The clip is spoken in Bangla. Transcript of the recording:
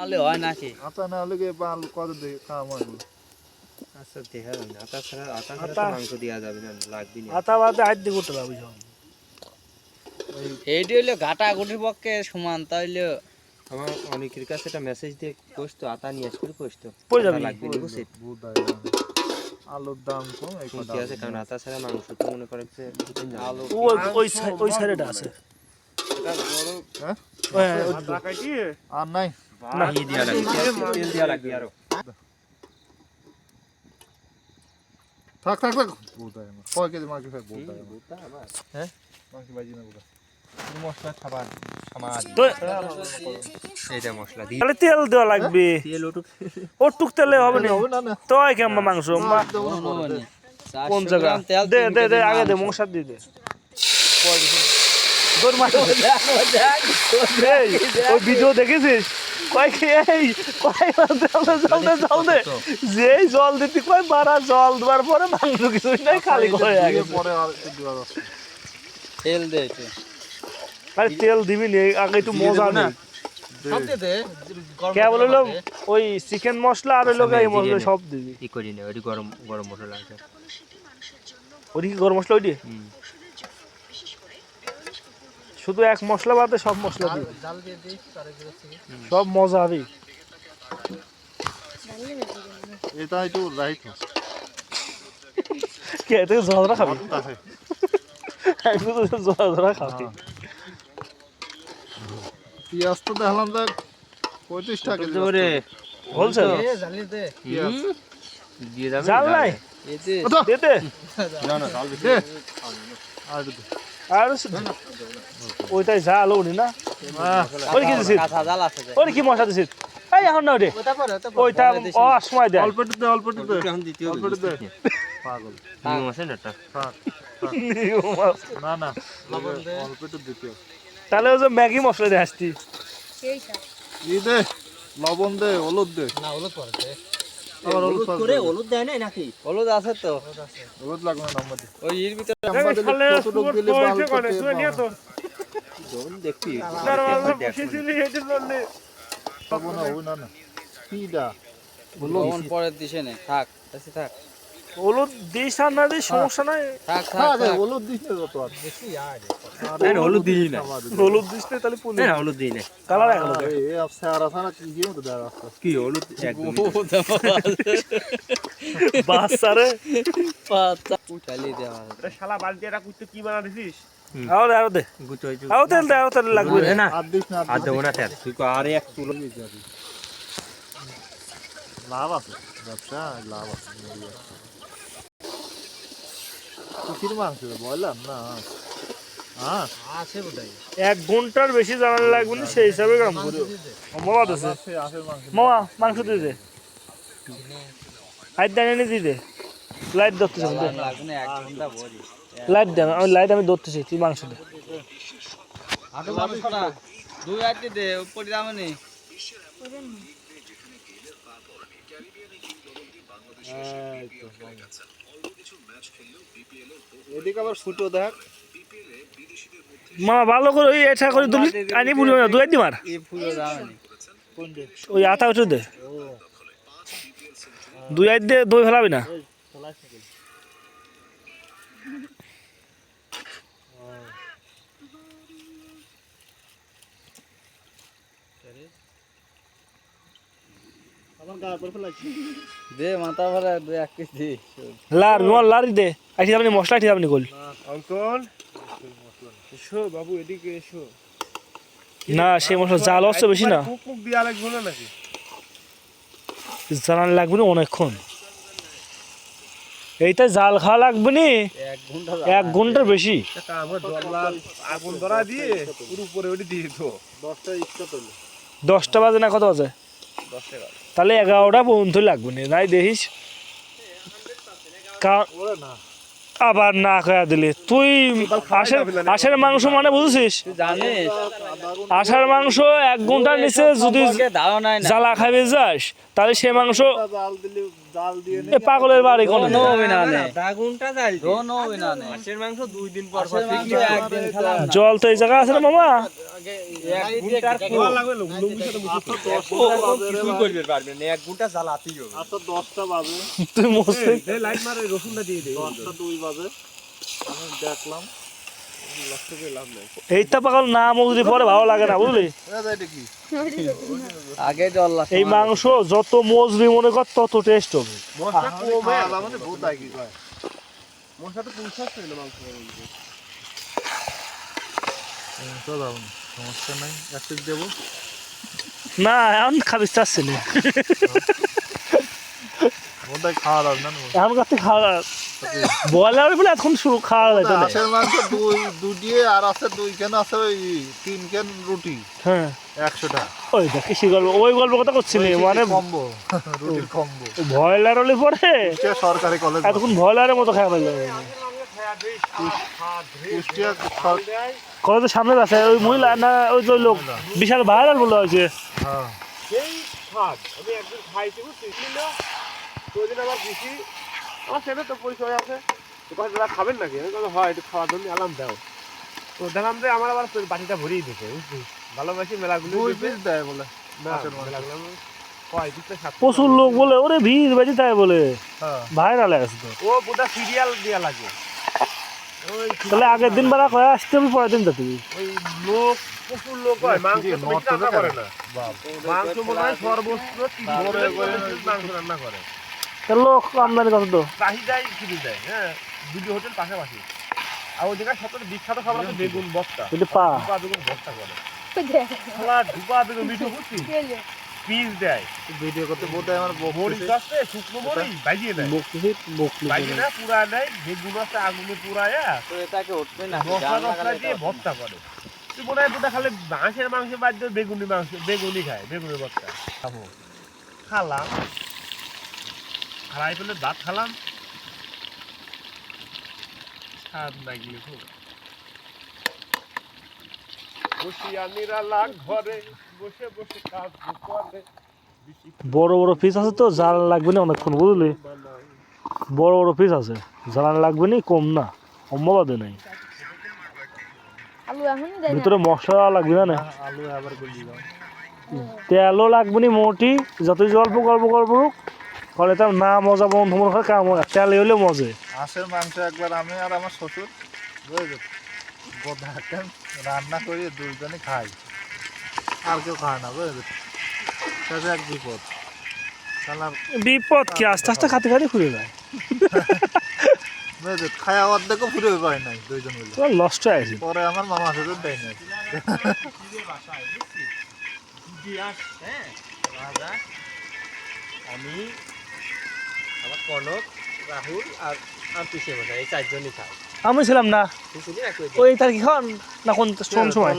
তাহলে হয় নাকি? আতা না হলে পাল কত দিয়ে কাম হয়? আচ্ছা দেখা যাবে। আটা ছাড়া আটা ছাড়া তো মাংস দেওয়া যাবে না লাগবে না। আতা বাদে হাত দিয়ে করতে সব। এইটি হইল ঘাটা গুটির পক্ষে সমান তাইলে আমার অনেকের কাছে একটা মেসেজ দিয়ে পোস্ত আটা নিয়ে আসবে পোস্ত পড়ে যাবে। লাগবে না বুঝছে আলুর দাম কম এই কথা আছে কারণ আটা ছাড়া মাংস তো মনে করে যে না। ওই ওই ওই সাইডটা আছে। হ্যাঁ? হ্যাঁ। আর নাই? না। তেল দেওয়া লাগবে। তেল- তেল দেওয়া লাগবে আরও। থাক থাক থাক। না কয় কেজি মাংস খাই হ্যাঁ? মাংস বাজি না মশলা খাবার মশলা তাহলে তেল দেওয়া লাগবে। ওটুক। ওটুক তেলে হবে না। হবে না না। তো হয় কেমন মাংস? কোন জায়গা? দে দে দে আগে দে মশার দিয়ে দে। ওই ভিডিও দেখেছিস? কয় কি এই? কয় জলদে জলদে জলদে যেই জল দিতে কয় বারা জল দেওয়ার পরে মাংস কিছুই নাই খালি করে দিয়ে আগে পরে আর তেল দে আরে তেল দিবি নি আগে একটু মজা না? দে। দে কে বলল? ওই চিকেন মশলা আর ওই লোক এই মশলা সব দিবি। ই করি না ওই গরম গরম মশলা আছে। ওই কি গরম মশলা ওইটি? হুম। শুধু এক মশলা বাদে সব মশলা দিচ্ছি। সব মজা হবে এটা একটু রাইট কে এতে জলরা খাবি? আছে আমি জলরা খাবি। পেঁয়াজ তো দেখলাম দেখ পঁয়ত্রিশ টাকা জোরে বলছে এ জালি নাই? দে। দে না না জাল দে। আর দে। আর ওইটাই জাল ওনি না? ওই কি দিছিস? দে ওই কি মশলা দিছিস? এই এখন না ওটা পরে ওটা ওইটা ও সময় দে অল্প একটু দে অল্প একটু দে অল্প দে। পাগল। নিয়ম আছে না একটা থাক না না। দে। অল্প দিতে। তাহলে ওই যে ম্যাগি মশলা দিয়ে আসতি। ই দে লবণ দে হলুদ দে। না হলুদ পরে দে। হলুদ পাস হলুদ দেয় না নাকি? হলুদ আছে তো। হলুদ লাগবে না নম্বর ওই এর ভিতরে নাম্বার দিলে কতটুক দিলে ভালো করতে দেখবি পাবো না হবে না না। কিডা? লবণ পরে দিছে নে থাক থাক। হলুদ দিস আর না দিস সমস্যা নাই। থাক থাক হলুদ দিস না আর না, হলুদ দিই না। হলুদ দিস না তাহলে পুলি না হলুদ দিই না কালার এক লোক এই এই আপ সারা সারা কি হলুদ? একদম বাচ্চা রে পাতা। চালিয়ে দেওয়া হবে শালা বালতি এটা করতে কি বানা দিছিস? আও দে আও দে। গুটো আও তেল দে আও তেল লাগবে। না। আর দিস না আর দেবো না তেল। তুই আর এক তুলো লাভ আছে। ব্যবসা লাভ আছে। কুকির মাংস বললাম না। হ্যাঁ এক ঘণ্টার বেশি জানার লাগবে না সেই হিসাবে কাম করি মামা আছে। মামা মাংস দিয়ে দে। লাইট দেন এনে দিয়ে দে। লাইট ধরতেছি লাইট দেন আমি লাইট আমি ধরতেছি তুই মাংস দে। দুই আটটি দে উপরে দামে নেই আবার ফুটো দেখ। মামা ভালো করে ওই এটা করে তুলি আনি পুরি না দুই দিমার ওই আতা উঠে দে। দুই আইট দে দই ফেলাবি না। দে মাথা ভরা দুই এক কেজি লার নোয়ার লারি দে। আইটি আপনি মশলা আইটি আপনি অঙ্কন। এসো বাবু এদিকে এসো। না সে মশলা জাল হচ্ছে বেশি না। দিয়া লাগবে না নাকি? জানান লাগবে না অনেকক্ষণ। এইটা জাল খাওয়া লাগবে নি? এক ঘণ্টা ঘণ্টার বেশি। আগুন ধরা দিয়ে উপরে ওটি দিয়ে তো দশটা দশটা বাজে না কত বাজে? তাহলে এগারোটা পর্যন্ত লাগবে না। তাই দেখিস। কা- আবার না কয়া দিলে। তুই আশের আশের মাংস মানে বুঝছিস? আষাঢ় মাংস এক ঘণ্টার নিচে যদি জ্বালা খাবে যাস তাহলে সে মাংস পাগলের বাড়ি কোন? নো বিনানে দাগুনটা জাল নো নো বিনানে মাছের মাংস দুই দিন পর পর মাছের মাংস একদিন খেলাম না। জল তো এই জায়গা আছে না মামা? এক ঘণ্টার কিছুই করবে পারবে না? এক ঘণ্টা জ্বালাতেই হবে। দশটা বাজে। তুই মস্তে লাইট মারে রসুনটা দিয়ে দে। দশটা দুই দেখলাম। এইটা পাগল না মজুরি পরে ভালো লাগে না বুঝলি? আগে জল এই মাংস যত মজবি মনে কর তত টেস্ট হবে। সমস্যা নাই। দেবো? না এখন খাবি চাচ্ছি না। খাওয়া দাও না? খাওয়া বয়লার বলে এখন শুরু খাওয়া যায়। হাঁসের মাংস দুই দুটি আর আছে দুই কেন আছে ওই তিন কেন রুটি। হ্যাঁ। একশো টাকা ওই দেখ কৃষি গল্প ওই গল্প কথা করছিলি মানে কম্বো রুটির কম্বো। ভয়লার হলে পরে সরকারি কলেজ এতক্ষণ ভয়লারের মতো খাওয়া কুষ্টিয়া কলেজের সামনে আছে ওই মহিলা না ওই যে লোক বিশাল ভাইরাল বলে হয়েছে হ্যাঁ। সেই আমি একদিন খাইছি বুঝছিস? না ওই আবার বেশি আমার সেটা তো পরিচয় আছে। কথা দাদা খাবেন নাকি? আমি বললাম, হয় একটু খাওয়ার জন্য আলাম দাও। তো দেখলাম যে আমার আবার তোর বাটিটা ভরিয়ে দিতে ভালোবাসি মেলাগুলো দুই পিস দেয় বলে। প্রচুর লোক বলে ওরে ভিড় বেঁচে তাই বলে। হ্যাঁ। ভাইরাল আছে তো। ও পুরো সিরিয়াল দেওয়া লাগে। তাহলে আগের দিন বেলা কয়ে আসতে হবে পরের দিন যাতে ওই লোক প্রচুর লোক হয় মাংস রান্না করে না। মাংস মনে হয় সর্বোচ্চ মাংস রান্না করে। লোক আমদানি কত তো। দেয় হ্যাঁ দুটো হোটেল পাশাপাশি। আর ওই জায়গায় সবথেকে বিখ্যাত খাবার হচ্ছে বেগুন বস্তা। কিন্তু পা। বেগুন বস্তা করে খালা ধুপা বেগুন মিঠো বুঝছি পিস দেয়। ভিডিও করতে বোধহয় আমার মরিচ আছে শুকনো মরিচ ভাজিয়ে দেয়। ভাজিয়ে না পুরা দেয় বেগুন আছে আগুনে পুরায়া তো এটাকে উঠবে না মশলা দিয়ে ভর্তা করে। তুই মনে হয় খালি হাঁসের মাংস বাদ দিয়ে বেগুনি মাংস বেগুনি খায় বেগুনের ভর্তা খাব। খালাম। খালাই পেলে দাঁত খালাম। স্বাদ লাগলে খুব বসিয়ানিরা লাগ ঘরে বসে বসে কাজ করে বড় বড় পিস আছে তো জাল লাগবে না অনেকক্ষণ বুঝলি? বড় বড় পিস আছে জ্বালান লাগবে না কম না সম্ভবাদে নাই। ভিতরে মশলা লাগবে না না। আলু আবার গুলি দাও। তেলও লাগবে না মোটি যতই জল্প গল্প গল্প ফলে তার না মজা বন্ধু মনে হয় কাম। তেলে হলে মজে। হাঁসের মাংস একবার আমি আর আমার শ্বশুর বুঝলি রান্না করি দুইজনে খাই। আর কেউ খায় না বুঝলি সেটা এক বিপদ। বিপদ কি? আস্তে আস্তে খাতে খাতে খুলে যায়। বুঝলি খায়া অর্ধেকও ফুরে পায় নাই দুইজন মিলে। তোমার লস্ট আছে পরে আমার মামা শ্বশুর দেয় নাই। হ্যাঁ রাজা আমি আমার কনক রাহুল আর আর পিছিয়ে বসে এই চারজনই খায়। আমি ছিলাম না। ওই তার কি খান না কোন সময়?